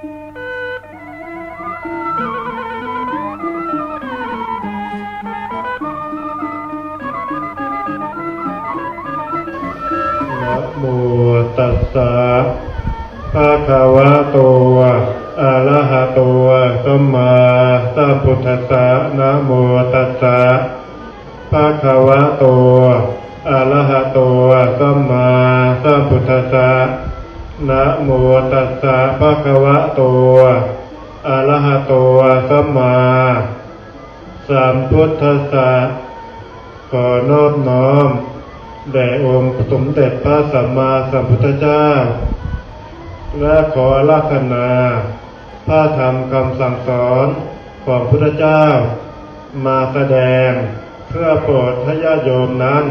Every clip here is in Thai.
นะโมตัสสะภะคะวะโต อะระหะโตสัมมาสัมพุทธัสสะนะโมตัสสะภะคะวะโต อะระหะโตสัมมาสัมพุทธัสสะ นะโมตัสสะภะคะวะโต อะระหะโตสัมมาสัมพุทธัสสะขอนอบน้อม แด่องค์สมเด็จพระสัมมาสัมพุทธเจ้า และขออาราธนา พระธรรมคำสั่งสอนของพุทธเจ้า มาแสดงเพื่อโปรดให้ญาโยมนั้น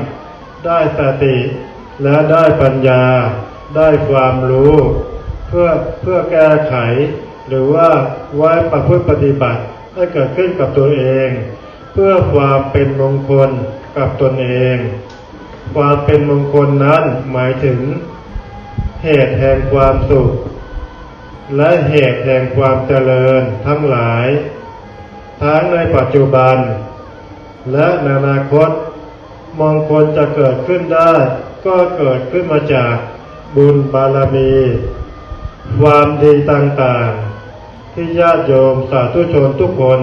ได้สติและได้ปัญญา ได้ความรู้ เพื่อเพื่อแก้ไข หรือว่าไว้ประพฤติปฏิบัติให้เกิดขึ้นกับตัวเอง เพื่อความเป็นมงคลกับตนเอง ความเป็นมงคลนั้นหมายถึง เหตุแห่งความสุข และเหตุแห่งความเจริญทั้งหลาย ทั้งในปัจจุบัน และในอนาคตมงคลจะเกิดขึ้นได้ ก็เกิดขึ้นมาจาก บุญบารมี ความดีต่างๆ ที่ญาติโยมสาธุชนทุกคน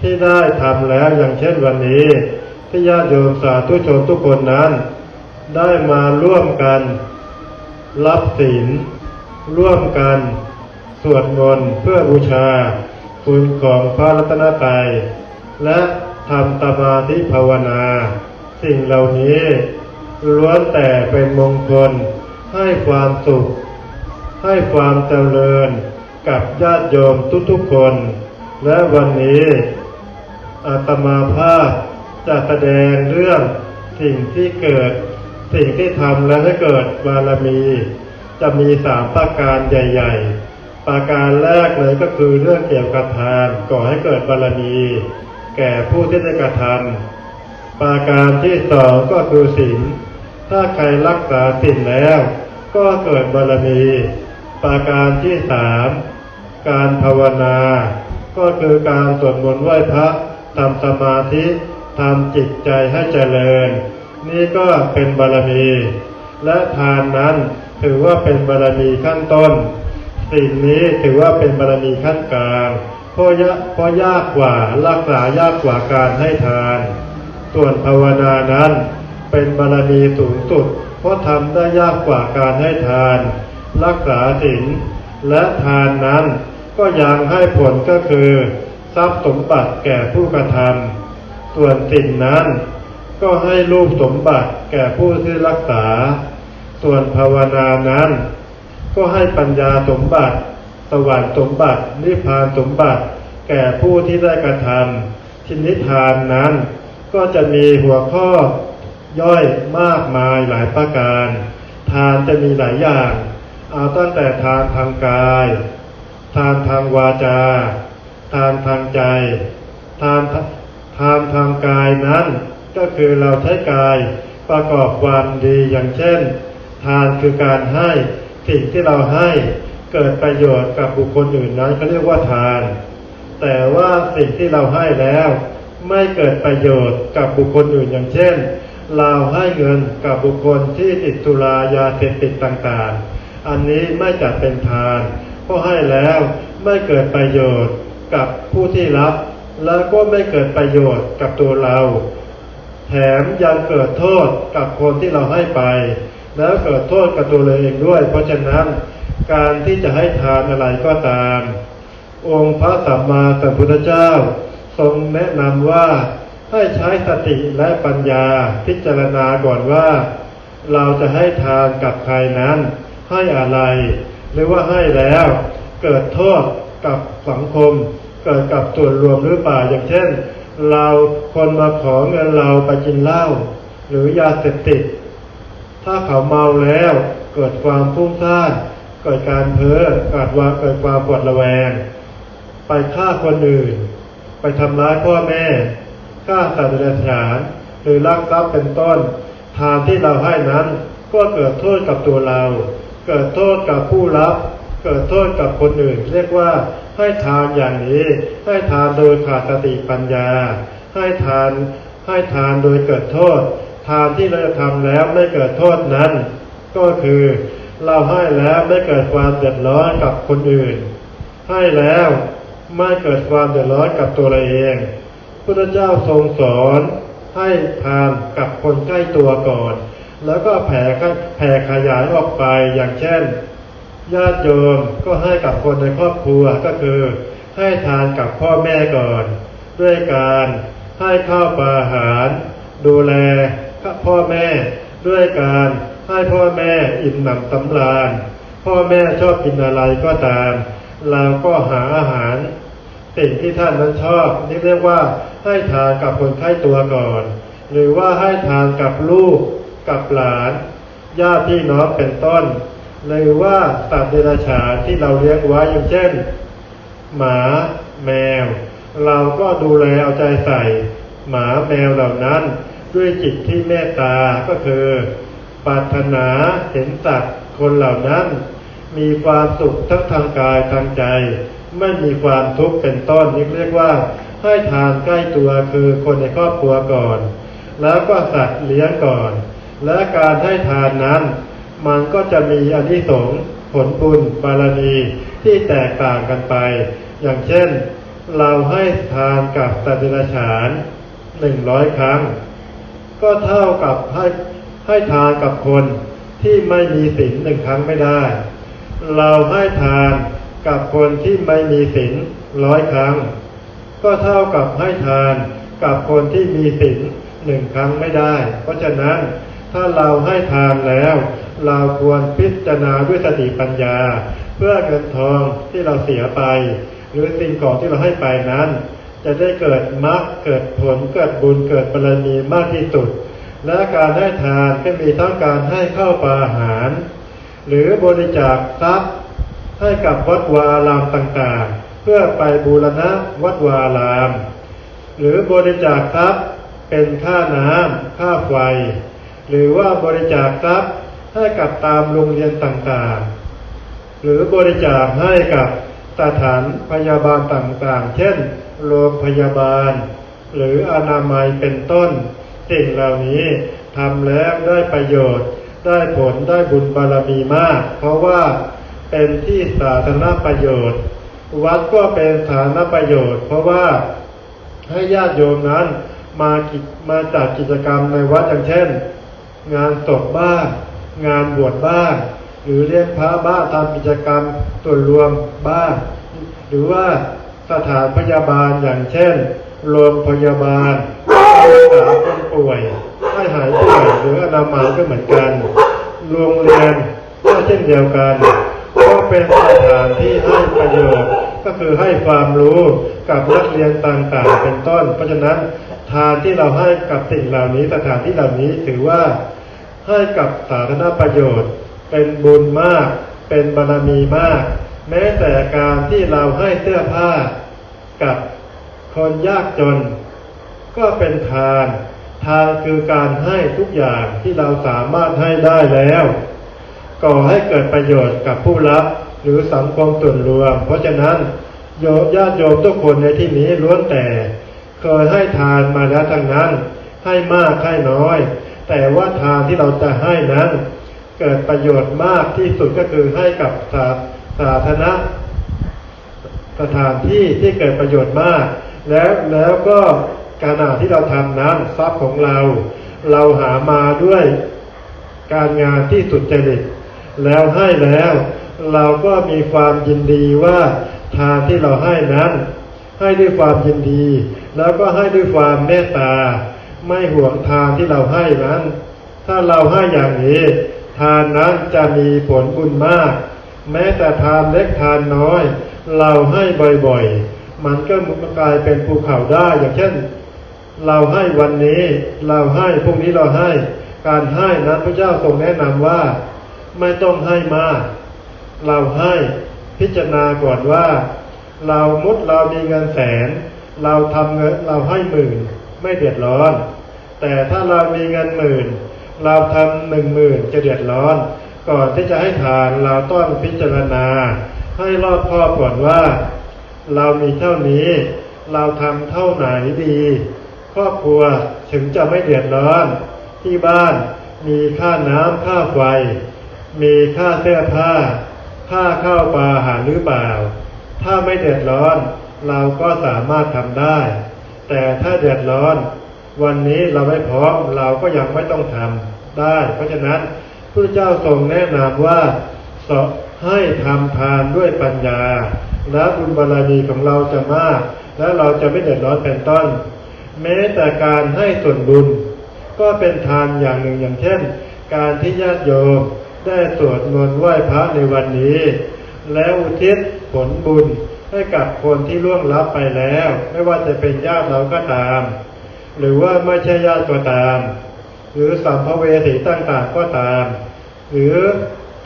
ที่ได้ทำแล้วอย่างเช่นวันนี้ ที่ญาติโยมสาธุชนทุกคนนั้น ได้มาร่วมกัน รับศีลร่วมกันสวดมนต์เพื่อบูชา คุณของพระรัตนตรัยและทำสมาธิภาวนา สิ่งเหล่านี้ล้วนแต่เป็นมงคล ให้ความสุข ให้ความเจริญกับญาติโยมทุกๆคน และวันนี้อาตมาภาพจะแสดงเรื่องสิ่งที่เกิด สิ่งที่ทำแล้วให้เกิดบารมี จะมีสามประการใหญ่ ๆ ประการแรกเลยก็คือเรื่องเกี่ยวกับทานก่อให้เกิดบารมี แก่ผู้ที่ได้กระทำประการที่สองก็คือศีลถ้าใครรักษาศีลแล้ว ก็เกิดบารมีประการที่สามการภาวนา ก็คือการสวดมนต์ไหว้พระทำสมาธิทำจิตใจให้เจริญ นี่ก็เป็นบารมี และทานนั้นถือว่าเป็นบารมีขั้นต้น สิ่งนี้ถือว่าเป็นบารมีขั้นกลางเพราะยะเพราะยากกว่ารักษายากกว่าการให้ทาน ส่วนภาวนานั้นเป็นบารมีสูงสุด เพราะทำได้ยากกว่าการให้ทาน รักษาศีลและทานนั้นก็ยังให้ผลก็คือ ทรัพย์สมบัติแก่ผู้กระทำส่วนสิ่งนั้น ก็ให้รูปสมบัติแก่ผู้ที่รักษา ส่วนภาวนานั้น ก็ให้ปัญญาสมบัติ สวรรค์สมบัติ นิพพานสมบัติ แก่ผู้ที่ได้กระทำทินิทานนั้น ก็จะมีหัวข้อ ย่อยมากมายหลายประการ ทานจะมีหลายอย่าง เอาตั้งแต่ทานทางกาย ทานทางวาจา ทานทางใจ ทานทานทางกายนั้น ก็คือเราใช้กายประกอบความดีอย่างเช่น ทานคือการให้สิ่งที่เราให้เกิดประโยชน์กับบุคคลอื่นนั้นเขาเรียกว่าทาน แต่ว่าสิ่งที่เราให้แล้ว ไม่เกิดประโยชน์กับบุคคลอื่นอย่างเช่น เราให้เงินกับบุคคลที่ติดสุรายาเสพติดต่างๆ อันนี้ไม่จัดเป็นทานเพราะให้แล้วไม่เกิดประโยชน์กับผู้ที่รับ แล้วก็ไม่เกิดประโยชน์กับตัวเรา แถมยังเกิดโทษกับคนที่เราให้ไป แล้วเกิดโทษกับตัวเราเองด้วย เพราะฉะนั้นการที่จะให้ทานอะไรก็ตาม องค์พระสัมมาสัมพุทธเจ้า ทรงแนะนำว่า ให้ใช้สติและปัญญาพิจารณาก่อนว่า เราจะให้ทานกับใครนั้น ให้อะไร หรือว่าให้แล้ว เกิดโทษกับสังคม เกิดกับส่วนรวมหรือเปล่าอย่างเช่น เราคนมาขอเงินเราไปกินเหล้าหรือยาเสพติด ถ้าเขาเมาแล้วเกิดความฟุ้งซ่านเกิดการเพ้อเกิดว่าเกิดความปวดระแวง ไปฆ่าคนอื่น ไปทำร้ายพ่อแม่ ฆ่าสัตว์เดรัจฉานหรือลักทรัพย์เป็นต้น ทานที่เราให้นั้นก็เกิดโทษกับตัวเรา เกิดโทษกับผู้รับ เกิดโทษกับคนอื่น เรียกว่าให้ทานอย่างนี้ ให้ทานโดยขาดสติปัญญา ให้ทานให้ทานโดยเกิดโทษ ทานที่เราจะทำแล้วไม่เกิดโทษนั้น ก็คือเราให้แล้วไม่เกิดความเดือดร้อนกับคนอื่น ให้แล้วไม่เกิดความเดือดร้อนกับตัวเราเอง พระเจ้าทรงสอนให้ทานกับคนใกล้ตัวก่อน แล้วก็แผ่แผ่ขยายออกไปอย่างเช่น ญาติโยมก็ให้กับคนในครอบครัวก็คือ ให้ทานกับพ่อแม่ก่อน ด้วยการให้ข้าวปลาอาหาร ดูแลพ่อแม่ ด้วยการให้พ่อแม่อิ่มหนำสำราญพ่อแม่ชอบกินอะไรก็ตาม เราก็หาอาหาร สิ่งที่ท่านนั้นชอบนี่เรียกว่าให้ทานกับคนไข้ตัวก่อน หรือว่าให้ทานกับลูกกับหลานญาติพี่น้องเป็นต้น หรือว่าสัตว์เดรัจฉานที่เราเลี้ยงไว้อย่างเช่น หมาแมว เราก็ดูแลเอาใจใส่ หมาแมวเหล่านั้น ด้วยจิตที่เมตตาก็คือปรารถนาเห็นสัตว์คนเหล่านั้น มีความสุขทั้งทางกายทางใจ ไม่มีความทุกข์เป็นต้นนี่เรียกว่า ให้ทานใกล้ตัวคือคนในครอบครัวก่อน แล้วก็สัตว์เลี้ยงก่อน และการให้ทานนั้น มันก็จะมีอนิสงส์ผลบุญบารมีที่แตกต่างกันไป อย่างเช่น เราให้ทานกับสัตว์เดรัจฉานหนึ่งร้อยครั้ง ก็เท่ากับให้ให้ทานกับคนที่ไม่มีศีลหนึ่งครั้งไม่ได้ เราให้ทาน กับคนที่ไม่มีศีลร้อยครั้ง ก็เท่ากับให้ทานกับคนที่มีศีลหนึ่งครั้งไม่ได้ เพราะฉะนั้นถ้าเราให้ทานแล้ว เราควรพิจารณาด้วยสติปัญญา เพื่อเงินทองที่เราเสียไป หรือสิ่งของที่เราให้ไปนั้น จะได้เกิดมรรคเกิดผลเกิดบุญเกิดบารมีมากที่สุด และการให้ทานก็มีทั้งการให้ข้าวปลาอาหาร หรือบริจาคทรัพย์ ให้กับวัดวาอารามต่างๆ เพื่อไปบูรณะวัดวาอาราม หรือบริจาคทรัพย์เป็นค่าน้ำค่าไฟ หรือว่าบริจาคทรัพย์ให้กับตามโรงเรียนต่างๆ หรือบริจาคให้กับสถานพยาบาลต่างๆ เช่น โรงพยาบาล หรืออนามัยเป็นต้น สิ่งเหล่านี้ทำแล้วได้ประโยชน์ ได้ผลได้บุญบารมีมาก เพราะว่า เป็นที่สาธารณประโยชน์ วัดก็เป็นสาธารณประโยชน์ เพราะว่าให้ญาติโยมนั้นมากิจมาจัดกิจกรรมในวัดอย่างเช่น งานศพบ้างงานบวชบ้างหรือเรียกพระบ้านทำกิจกรรมตัวนรวมบ้างหรือว่าสถานพยาบาลอย่างเช่นโรงพยาบาลรักษาคนป่วยให้หายป่วยหรืออนามัยก็เหมือนกันโรงเรียนก็เช่นเดียวกัน ก็เป็นสถานที่ให้ประโยชน์ก็คือให้ความรู้กับนักเรียนต่างๆ เป็นต้น เพราะฉะนั้นทานที่เราให้กับสิ่งเหล่านี้สถานที่เหล่านี้ถือว่าให้กับสาธารณประโยชน์ เป็นบุญมาก เป็นบารมีมาก แม้แต่การที่เราให้เสื้อผ้ากับคนยากจน ก็เป็นทาน ทานคือการให้ทุกอย่างที่เราสามารถให้ได้แล้ว ก่อให้เกิดประโยชน์กับผู้รับหรือสังคมส่วนรวม เพราะฉะนั้นโยญาติโยมทุกคนในที่นี้ล้วนแต่ เคยให้ทานมาแล้วทั้งนั้น ให้มากให้น้อย แต่ว่าทานที่เราจะให้นั้น เกิดประโยชน์มากที่สุดก็คือให้กับสาสาธารณะสถานที่ที่เกิดประโยชน์มาก แล้วแล้วก็การอาที่เราทำนั้นทรัพย์ของเรา เราหามาด้วยการงานที่สุดจริต แล้วให้แล้ว เราก็มีความยินดีว่าทานที่เราให้นั้น ให้ด้วยความยินดี แล้วก็ให้ด้วยความเมตตา ไม่ห่วงทานที่เราให้นั้น ถ้าเราให้อย่างนี้ ทานนั้นจะมีผลบุญมาก แม้แต่ทานเล็กทานน้อย เราให้บ่อยๆ มันก็กลายเป็นภูเขาได้อย่างเช่น เราให้วันนี้ เราให้พรุ่งนี้เราให้ การให้นั้นพระเจ้าทรงแนะนำว่า ไม่ต้องให้มาก เราให้พิจารณาก่อนว่า เรามุดเรามีเงินแสน เราทำเงินเราให้หมื่นไม่เดือดร้อน แต่ถ้าเรามีเงินหมื่น เราทำหนึ่งหมื่นจะเดือดร้อน ก่อนที่จะให้ทานเราต้องพิจารณา ให้รอบคอบก่อนว่า เรามีเท่านี้ เราทำเท่าไหนดี ครอบครัวถึงจะไม่เดือดร้อน ที่บ้านมีค่าน้ำค่าไฟ มีค่าเสื้อผ้า ค่าข้าวปลาอาหารหรือเปล่า ถ้าไม่เดือดร้อนเราก็สามารถทำได้ แต่ถ้าเดือดร้อน วันนี้เราไม่พร้อมเราก็ยังไม่ต้องทำได้ เพราะฉะนั้นพระเจ้าทรงแนะนำว่าสอให้ทำทานด้วยปัญญา และบุญบารมีของเราจะมาก และเราจะไม่เดือดร้อนเป็นต้น แม้แต่การให้ส่วนบุญ ก็เป็นทานอย่างหนึ่งอย่างเช่น การที่ญาติโยม ได้สวดมนต์ไหว้พระในวันนี้ แล้วอุทิศผลบุญให้กับคนที่ล่วงลับไปแล้ว ไม่ว่าจะเป็นญาติเราก็ตาม หรือว่าไม่ใช่ญาติก็ตาม หรือสัมภเวสีต่างๆก็ตาม หรือ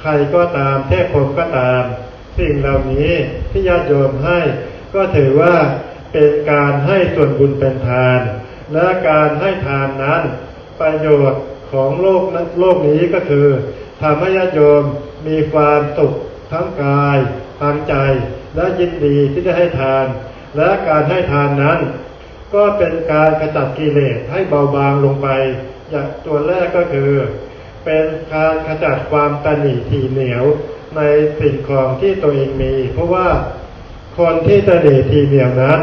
ใครก็ตามเทพพรมก็ตาม สิ่งเหล่านี้ที่ญาติโยมให้ ก็ถือว่าเป็นการให้ส่วนบุญเป็นทาน และการให้ทานนั้น ประโยชน์ของโลกโลกนี้ก็คือ ทำให้ญาติโยมมีความสุขทั้งกายทางใจและยินดีที่ได้ให้ทาน และการให้ทานนั้น ก็เป็นการขจัดกิเลสให้เบาบางลงไป อย่างตัวแรกก็คือ เป็นการขจัดความตนีทีเหนียวในสิ่งของที่ตัวเองมี เพราะว่าคนที่ตนีทีเหนียวนั้น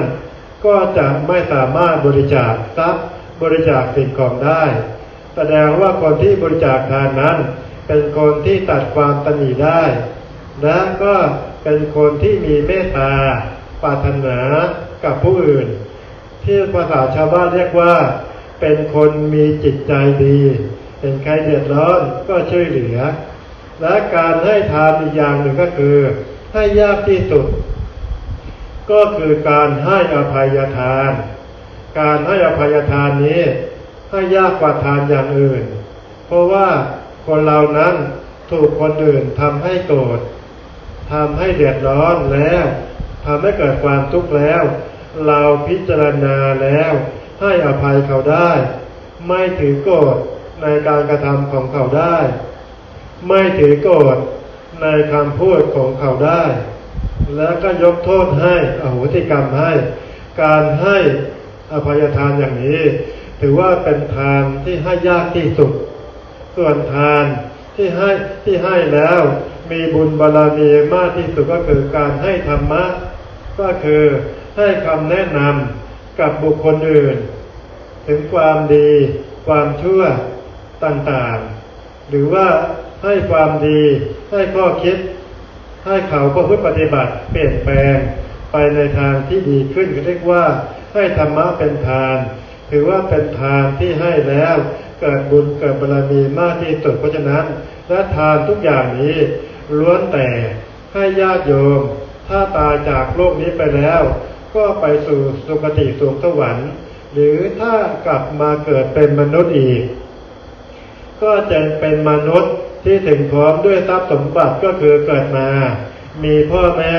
ก็จะไม่สามารถบริจาคทรัพย์บริจาคสิ่งของได้ แสดงว่าคนที่บริจาคทานนั้น เป็นคนที่ตัดความตนีได้และก็เป็นคนที่มีเมตตาปรารถนากับผู้อื่น ที่ภาษาชาวบ้านเรียกว่า เป็นคนมีจิตใจดีเป็นใครเดือดร้อนก็ช่วยเหลือ และการให้ทานอีกอย่างหนึ่งก็คือ ให้ยากที่สุด ก็คือการให้อภัยทาน การให้อภัยทานนี้ให้ยากกว่าทานอย่างอื่น เพราะว่า คนเรานั้นถูกคนอื่นทำให้โกรธทำให้เดือดร้อนแล้วทำให้เกิดความทุกข์แล้ว เราพิจารณาแล้วให้อภัยเขาได้ ไม่ถือโกรธในการกระทำของเขาได้ ไม่ถือโกรธในคำพูดของเขาได้ แล้วก็ยกโทษให้อโหสิกรรมให้ การให้อภัยทานอย่างนี้ ถือว่าเป็นทานที่ให้ยากที่สุด ส่วนทานที่ให้ที่ให้แล้วมีบุญบารรมีมากที่สุดก็คือการให้ธรรมะ ก็คือให้คำแนะนำกับบุคคลอื่น ถึงความดี ความชั่วต่างๆ หรือว่าให้ความดี ให้ข้อคิด ให้เขาประพฤติปฏิบัติเปลี่ยนแปลงไปในทางที่ดีขึ้นก็เรียกว่าให้ธรรมะเป็นทาน ถือว่าเป็นทานที่ให้แล้ว เกิดบุญเกิดบารมีมากที่สุดเพราะฉะนั้น และทานทุกอย่างนี้ล้วนแต่ให้ญาติโยม ถ้าตายจากโลกนี้ไปแล้ว ก็ไปสู่สุคติสุขสวรรค์ หรือถ้ากลับมาเกิดเป็นมนุษย์อีก ก็จะเป็นมนุษย์ที่ถึงพร้อมด้วยทรัพย์สมบัติก็คือเกิดมา มีพ่อแม่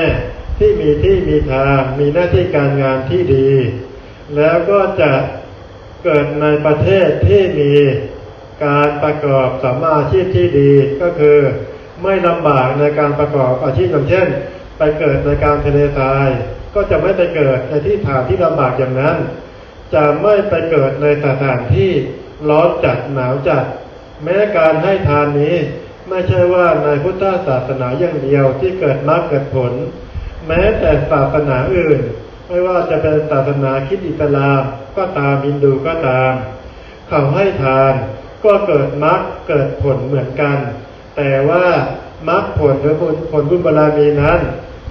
ที่มีที่มีทางมีหน้าที่การงานที่ดี แล้วก็จะ เกิดในประเทศที่มีการประกอบสัมมาอาชีพที่ดีก็คือไม่ลำบากในการประกอบอาชีพอย่างเช่น ไปเกิดในการทะเลทราย ก็จะไม่ไปเกิดในที่ฐานที่ลำบากอย่างนั้น จะไม่ไปเกิดในสถานที่ร้อนจัดหนาวจัด แม้การให้ทานนี้ ไม่ใช่ว่าในพุทธศาสนาอย่างเดียวที่เกิดมรรคเกิดผล แม้แต่ศาสนาอื่น ไม่ว่าจะเป็นศาสนาคิดอิสลามก็ตามฮินดูก็ตาม เขาให้ทานก็เกิดมรรคเกิดผลเหมือนกัน แต่ว่ามรรคผลหรือผลผลบุญบารมีนั้น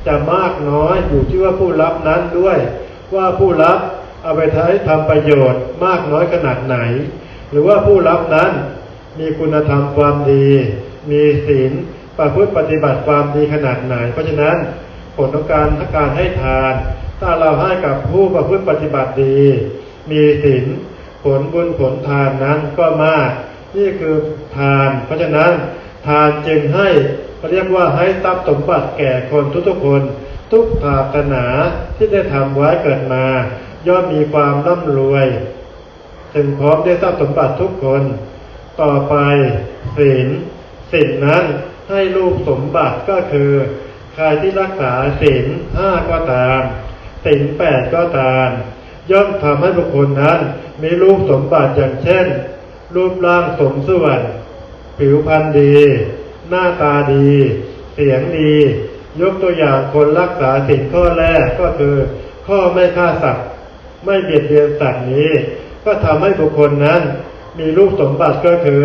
จะมากน้อยอยู่ที่ว่าผู้รับนั้นด้วย ว่าผู้รับเอาไปใช้ทำประโยชน์มากน้อยขนาดไหน หรือว่าผู้รับนั้นมีคุณธรรมความดี มีศีลประพฤติปฏิบัติความดีขนาดไหน เพราะฉะนั้นผลของการถ้าการให้ทาน ถ้าเราให้กับผู้ประพฤติปฏิบัติดี มีศีลผลบุญผลทานนั้นก็มาก นี่คือทาน เพราะฉะนั้นทานจึงให้เรียกว่าให้ทรัพย์สมบัติแก่คนทุกๆคน ทุกศาสนาที่ได้ทำไว้เกิดมา ย่อมมีความร่ำรวยถึงพร้อมได้ทรัพย์สมบัติทุกคน ต่อไปศีลศีลนั้นให้รูปสมบัติก็คือ ใครที่รักษาศีลห้าก็ตาม ศีลแปดก็ตามย่อมทำให้บุคคลนั้นมีรูปสมบัติอย่างเช่น รูปร่างสมส่วน ผิวพรรณดี หน้าตาดี เสียงดี ยกตัวอย่างคนรักษาสิ่งข้อแรกก็คือ ข้อไม่ฆ่าสัตว์ไม่เบียดเบียนสัตว์นี้ ก็ทำให้บุคคลนั้น มีรูปสมบัติก็คือ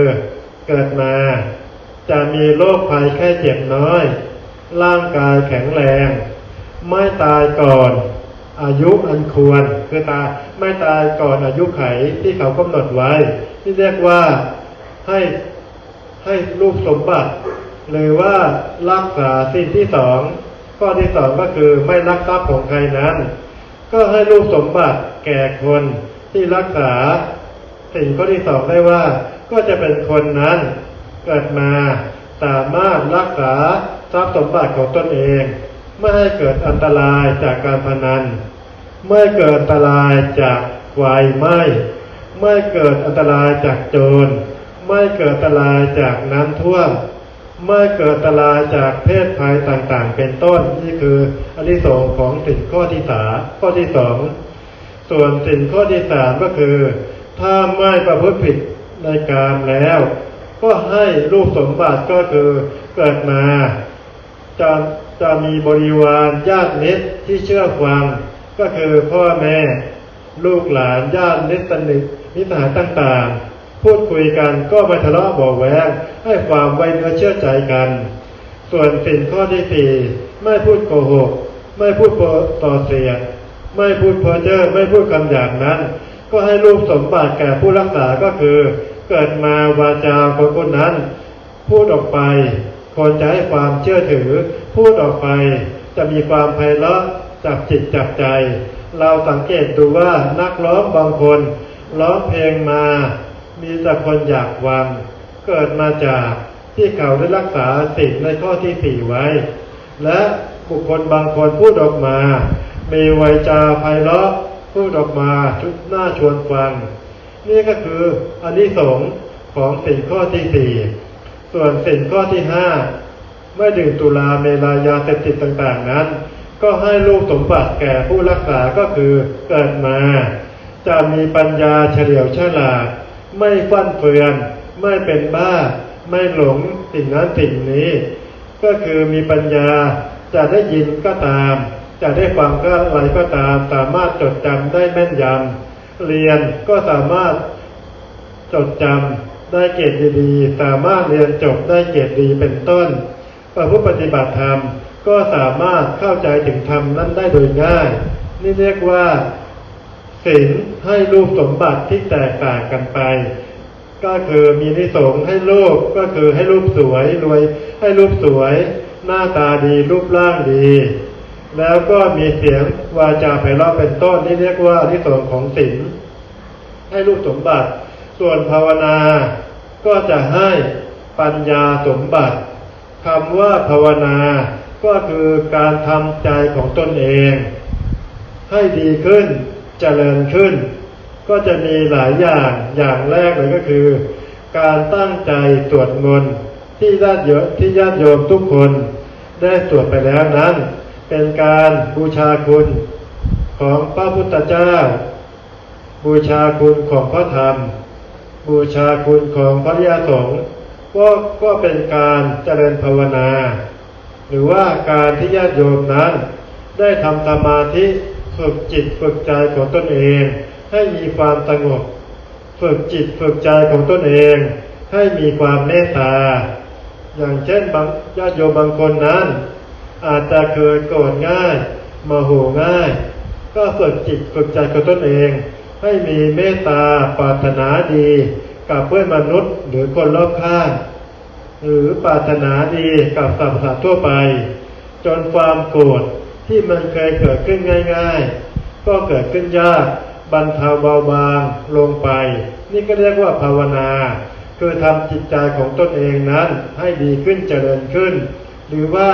เกิดมา จะมีโรคภัยแค่เจ็บน้อย ร่างกายแข็งแรง ไม่ตายก่อน อายุอันควร คือตายไม่ตายก่อนอายุไขที่เขากำหนดไว้ ที่เรียกว่าให้ให้รูปสมบัติ หรือว่ารักษาสิ่งที่สองข้อที่สองก็คือไม่รักทรัพย์ของใครนั้น ก็ให้รูปสมบัติแก่คนที่รักษาสิ่งข้อที่สองได้ว่า ก็จะเป็นคนนั้นเกิดมาสามารถรักษาทรัพย์สมบัติของตนเอง ไม่ให้เกิดอันตรายจากการพนัน ไม่เกิดอันตรายจากไฟไหม้ไม่เกิดอันตรายจากโจร ไม่เกิดอันตรายจากน้ำท่วม ไม่เกิดอันตรายจากเพศภัยต่างๆ เป็นต้นนี่คืออันที่สองของสิ่งข้อที่สามข้อที่สองส่วนสิ่งข้อที่สามก็คือ ถ้าไม่ประพฤติผิดในกามแล้ว ก็ให้รูปสมบัติก็คือเกิดมาจะ จะมีบริวารญาติมิตที่เชื่อฟัง ก็คือพ่อแม่ ลูกหลานญาติมิตสนิทมิตรสหายต่างๆ พูดคุยกันก็ไม่ทะเลาะเบอกแวงให้ความไว้เนื้อเชื่อใจกัน ส่วนสิ่งข้อที่สี่ไม่พูดโกหก ไม่พูดต่อเสียดไม่พูดเพ้อเจ้อไม่พูดคำหยาบนั้น ก็ให้รูปสมบัติแก่ผู้รักษาก็คือ เกิดมาวาจาคนคนนั้น พูดออกไปคนจะให้ความเชื่อถือ พูดออกไป จะมีความไพเราะจับจิตจับใจ เราสังเกตดูว่านักร้องบางคนร้องเพลงมา มีแต่คนอยากฟัง เกิดมาจากที่เขาได้รักษาสิ่งในข้อที่สี่ไว้ และบุคคลบางคนพูดออกมา มีไวจาไพเราะพูดออกมาชุดหน้าชวนฟัง นี่ก็คืออันที่สงส์ของสิ่งข้อที่สี่ส่วนสิ่งข้อที่ห้า เมื่อดื่มตุลาเมลายาเสพติดต่างๆนั้น ก็ให้ลูกสมบัติแก่ผู้รักษาก็คือเกิดมา จะมีปัญญาเฉลียวฉลาด ไม่ฟั่นเฟือน ไม่เป็นบ้า ไม่หลงสิ่งนั้นสิ่งนี้ ก็คือมีปัญญาจะได้ยินก็ตาม จะได้ฟังก็อะไรก็ตาม สามารถจดจำได้แม่นยำเรียนก็สามารถจดจำได้เกรดดีๆสามารถเรียนจบได้เกรดดีเป็นต้น ประพฤติปฏิบัติธรรมก็สามารถเข้าใจถึงธรรมนั้นได้โดยง่าย นี่เรียกว่าศีลให้รูปสมบัติที่แตกต่างกันไป ก็คือมีนิสงให้รูปก็คือให้รูปสวยรวยให้รูปสวย หน้าตาดีรูปร่างดี แล้วก็มีเสียงวาจาไพเราะเป็นต้นนี่เรียกว่านิสงของศีลให้รูปสมบัติ ส่วนภาวนาก็จะให้ปัญญาสมบัติ คำว่าภาวนา ก็คือการทำใจของตนเอง ให้ดีขึ้นเจริญขึ้น ก็จะมีหลายอย่างอย่างแรกเลยก็คือ การตั้งใจสวดมนที่ญาติโยมที่ญาติโยมทุกคนได้สวดไปแล้วนั้น เป็นการบูชาคุณของพระพุทธเจ้า บูชาคุณของพระธรรม บูชาคุณของพระยาสงฆ์ ก็ก็เป็นการเจริญภาวนา หรือว่าการที่ญาติโยมนั้น ได้ทำสมาธิฝึกจิตฝึกใจของตนเอง ให้มีความสงบ ฝึกจิตฝึกใจของตนเอง ให้มีความเมตตา อย่างเช่นบางญาติโยมบางคนนั้น อาจจะเคยโกรธง่ายโมโหง่าย ก็ฝึกจิตฝึกใจของตนเอง ให้มีเมตตาปรารถนาดี กับเพื่อนมนุษย์หรือคนรอบข้าง หรือปรารถนาดีกับสรรพสัตว์ทั่วไป จนความโกรธที่มันเคยเกิดขึ้นง่าย ๆ ก็เกิดขึ้นยากบรรเทาเบาบางลงไป นี่ก็เรียกว่าภาวนา คือทำจิตใจของตนเองนั้นให้ดีขึ้นเจริญขึ้น หรือว่า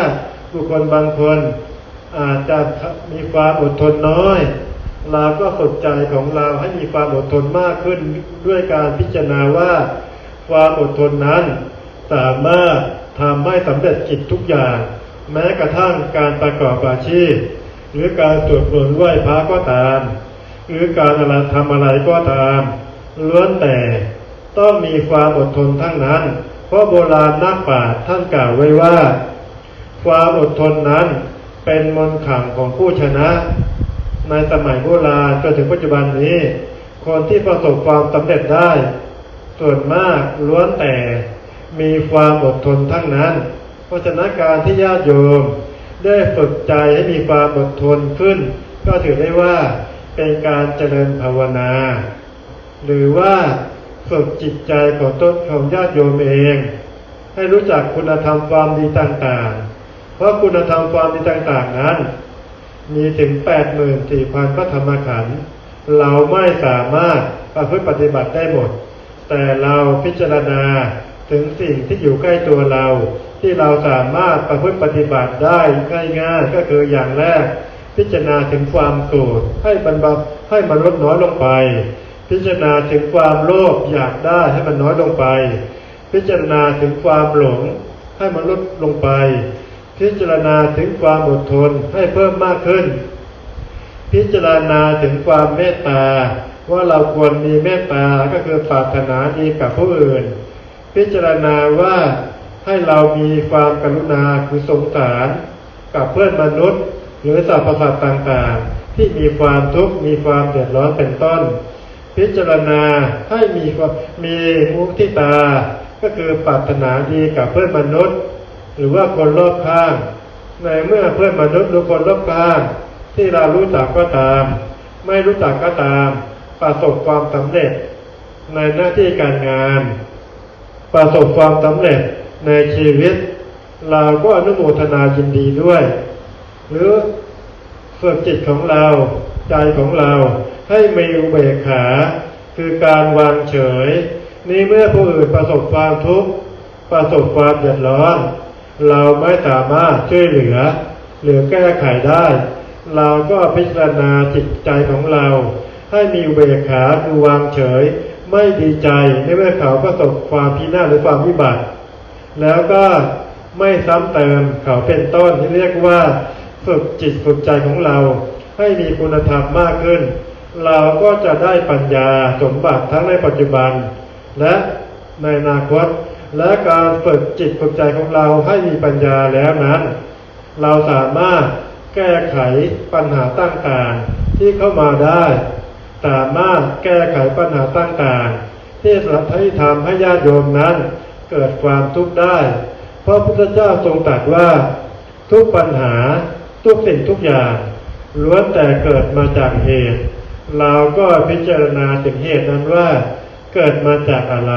บุคคลบางคนอาจจะมีความอดทนน้อย เราก็ฝึกใจของเราให้มีความอดทนมากขึ้นด้วยการพิจารณาว่า ความอดทนนั้น สามารถทำให้สำเร็จกิจทุกอย่าง แม้กระทั่งการประกอบอาชีพ หรือการสวดมนต์ไหว้พระก็ตาม หรือการอะไรทำอะไรก็ตามล้วนแต่ต้องมีความอดทนทั้งนั้น เพราะโบราณนักปราชญ์ท่านกล่าวไว้ว่า ความอดทนนั้นเป็นมนขังของผู้ชนะ ในสมัยโบราณจนถึงปัจจุบันนี้ คนที่ประสบความสำเร็จได้ ส่วนมากล้วนแต่มีความอดทนทั้งนั้น เพราะฉะนั้นการที่ญาติโยมได้ฝึกใจให้มีความอดทนขึ้น ก็ถือได้ว่าเป็นการเจริญภาวนา หรือว่าฝึกจิตใจของต้นของญาติโยมเอง ให้รู้จักคุณธรรมความดีต่างๆ เพราะคุณธรรมความดีต่างๆนั้น มีถึง 84,000พระธรรมขันธ์เราไม่สามารถประพฤติปฏิบัติได้หมด แต่เราพิจารณาถึงสิ่งที่อยู่ใกล้ตัวเรา ที่เราสามารถประพฤติปฏิบัติได้ง่ายๆก็คืออย่างแรก พิจารณาถึงความโกรธให้บรรเบให้มันลดน้อยลงไป พิจารณาถึงความโลภอยากได้ให้มันน้อยลงไป พิจารณาถึงความหลงให้มันลดลงไป พิจารณาถึงความอดทนให้เพิ่มมากขึ้น พิจารณาถึงความเมตตา ว่าเราควรมีเมตตาก็คือปรารถนาดีกับผู้อื่น พิจารณาว่าให้เรามีความกรุณาคือสงสารกับเพื่อนมนุษย์ หรือสรรพสัตว์ต่างๆ ที่มีความทุกข์มีความเดือดร้อนเป็นต้น พิจารณาให้มีความมีมุทิตา ก็คือปรารถนาดีกับเพื่อนมนุษย์ หรือว่าคนรอบข้าง ในเมื่อเพื่อนมนุษย์หรือคนรอบข้าง ที่เรารู้จักก็ตาม ไม่รู้จักก็ตาม ประสบความสำเร็จ ในหน้าที่การงาน ประสบความสำเร็จในชีวิต เราก็อนุโมทนายินดีด้วย หรือฝึกจิตของเราใจของเราให้มีอุเบกขา คือการวางเฉย นี่เมื่อผู้อื่นประสบความทุกข์ประสบความเดือดร้อน เราไม่สามารถช่วยเหลือ หรือแก้ไขได้ เราก็พิจารณาจิตใจของเรา ให้มีอุเบกขาคือวางเฉย ไม่ดีใจในเมื่อเขาประสบความพินาศหรือความวิบัติ แล้วก็ไม่ซ้ำเติมเขาเป็นต้นที่เรียกว่าฝึกจิตฝึกใจของเรา ให้มีคุณธรรมมากขึ้น เราก็จะได้ปัญญาสมบัติทั้งในปัจจุบัน และในอนาคต และการฝึกจิตฝึกใจของเราให้มีปัญญาแล้วนั้น เราสามารถแก้ไขปัญหาต่างๆที่เข้ามาได้ สามารถแก้ไขปัญหาต่างๆที่ที่ทำให้ญาติโยมนั้น เกิดความทุกข์ได้ เพราะพุทธเจ้าทรงตรัสว่า ทุกปัญหาทุกสิ่งทุกอย่างล้วนแต่เกิดมาจากเหตุ เราก็พิจารณาถึงเหตุนั้นว่า เกิดมาจากอะไร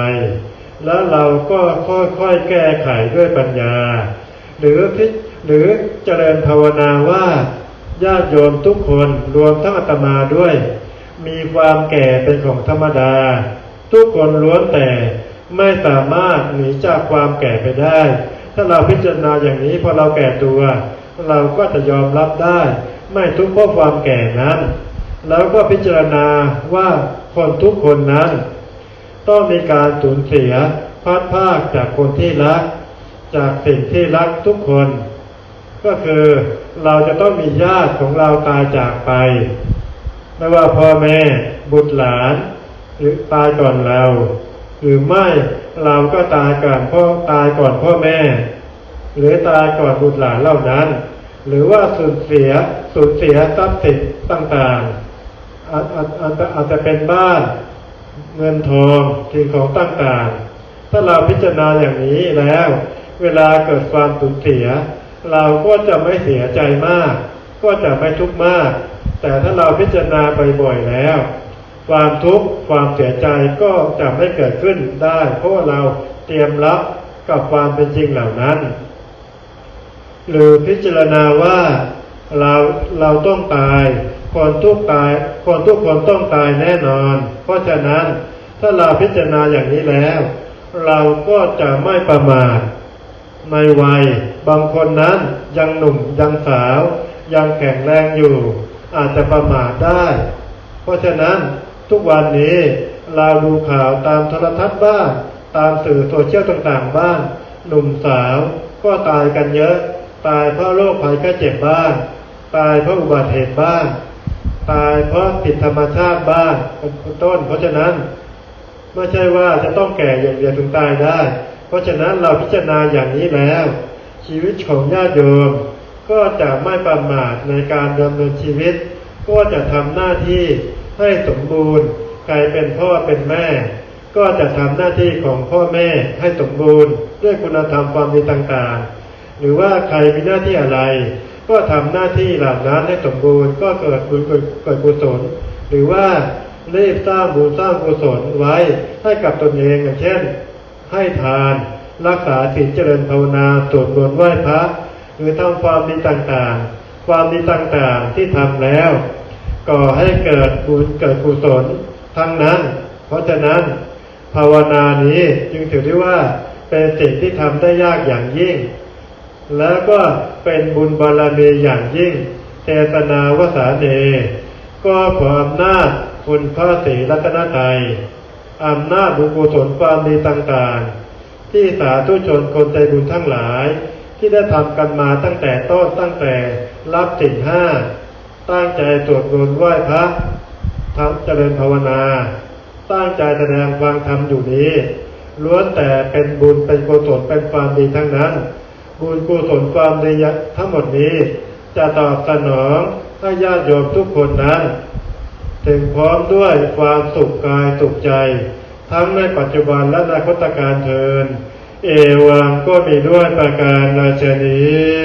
แล้วเราก็ค่อยๆแก้ไขด้วยปัญญา หรือพิหรือเจริญภาวนาว่าญาติโยมทุกคนรวมทั้งอาตมาด้วย มีความแก่เป็นของธรรมดา ทุกคนล้วนแต่ไม่สามารถหนีจากความแก่ไปได้ ถ้าเราพิจารณาอย่างนี้พอเราแก่ตัว เราก็จะยอมรับได้ ไม่ทุกข์เพราะความแก่นั้น แล้วก็พิจารณาว่าคนทุกคนนั้น ต้องมีการสูญเสียพลาดพลาดจากคนที่รัก จากสิ่งที่รักทุกคน ก็คือเราจะต้องมีญาติของเราตายจากไป ไม่ว่าพ่อแม่บุตรหลาน หรือตายก่อนเรา หรือไม่เราก็ตายก่อนพ่อตายก่อนพ่อแม่ หรือตายก่อนบุตรหลานเหล่านั้น หรือว่าสูญเสียสูญเสียทรัพย์สินต่างๆอาจจะอาจจะเป็นบ้าน เงินทองสิ่งของต่างๆ ถ้าเราพิจารณาอย่างนี้แล้ว เวลาเกิดความสูญเสีย เราก็จะไม่เสียใจมาก ก็จะไม่ทุกข์มาก แต่ถ้าเราพิจารณาบ่อยๆแล้ว ความทุกข์ความเสียใจก็จะไม่เกิดขึ้นได้ เพราะว่าเราเตรียมรับกับความเป็นจริงเหล่านั้น หรือพิจารณาว่าเราเราต้องตายคนทุกตาย คนทุกคนต้องตายแน่นอน เพราะฉะนั้นถ้าเราพิจารณาอย่างนี้แล้ว เราก็จะไม่ประมาทในวัย บางคนนั้นยังหนุ่มยังสาว ยังแข็งแรงอยู่ อาจจะประมาทได้ เพราะฉะนั้นทุกวันนี้เราดูข่าวตามโทรทัศน์บ้างตามสื่อโซเชียลต่างๆบ้างหนุ่มสาวก็ตายกันเยอะ ตายเพราะโรคภัยแค่เจ็บบ้าง ตายเพราะอุบัติเหตุบ้าง ตายเพราะผิดธรรมชาติบ้างเป็นต้น เพราะฉะนั้นไม่ใช่ว่าจะต้องแก่อย่างเดียวถึงตายได้ เพราะฉะนั้นเราพิจารณาอย่างนี้แล้ว ชีวิตของญาติโยมก็จะไม่ประมาทในการดำเนินชีวิต ก็จะทำหน้าที่ให้สมบูรณ์ใครเป็นพ่อเป็นแม่ ก็จะทำหน้าที่ของพ่อแม่ให้สมบูรณ์ ด้วยคุณธรรมความดีต่างๆ หรือว่าใครมีหน้าที่อะไร ก็ทำหน้าที่หลานนั้นให้สมบูรณ์ก็เกิดบุญเกิดเกิดกุศลหรือว่ารีบสร้างบุญสร้างกุศลไว้ให้กับตนเองอย่างเช่น ให้ทานรักษาศีลเจริญภาวนาสวดมนต์ไหว้พระหรือทำความดีต่างๆ ความดีต่างๆที่ทำแล้ว ก่อให้เกิดบุญเกิดกุศลทั้งนั้น เพราะฉะนั้นภาวนานี้จึงถือได้ว่าเป็นสิ่งที่ทำได้ยากอย่างยิ่ง แล้วก็เป็นบุญบารมีอย่างยิ่งเจตนาวสาเน ก็ขออำนาจคุณพระศรีรัตนตรัยอำนาจบุญกุศลความดีต่างๆ ที่สาธุชนคนใจบุญทั้งหลาย ที่ได้ทำกันมาตั้งแต่ต้นตั้งแต่รับสิ่งห้า ตั้งใจสวดมนต์ไหว้พระทำเจริญภาวนา ตั้งใจแสดงฟังธรรมอยู่นี้ล้วนแต่เป็นบุญเป็นกุศลเป็นความดีทั้งนั้น บุญกุศลความดีทั้งหมดนี้ จะตอบสนองให้ญาติโยมทุกคนนั้นถึงพร้อมด้วยความสุขกายสุขใจ ทั้งในปัจจุบันและในคตการเทิน เอวังก็มีด้วยประการนาชนี้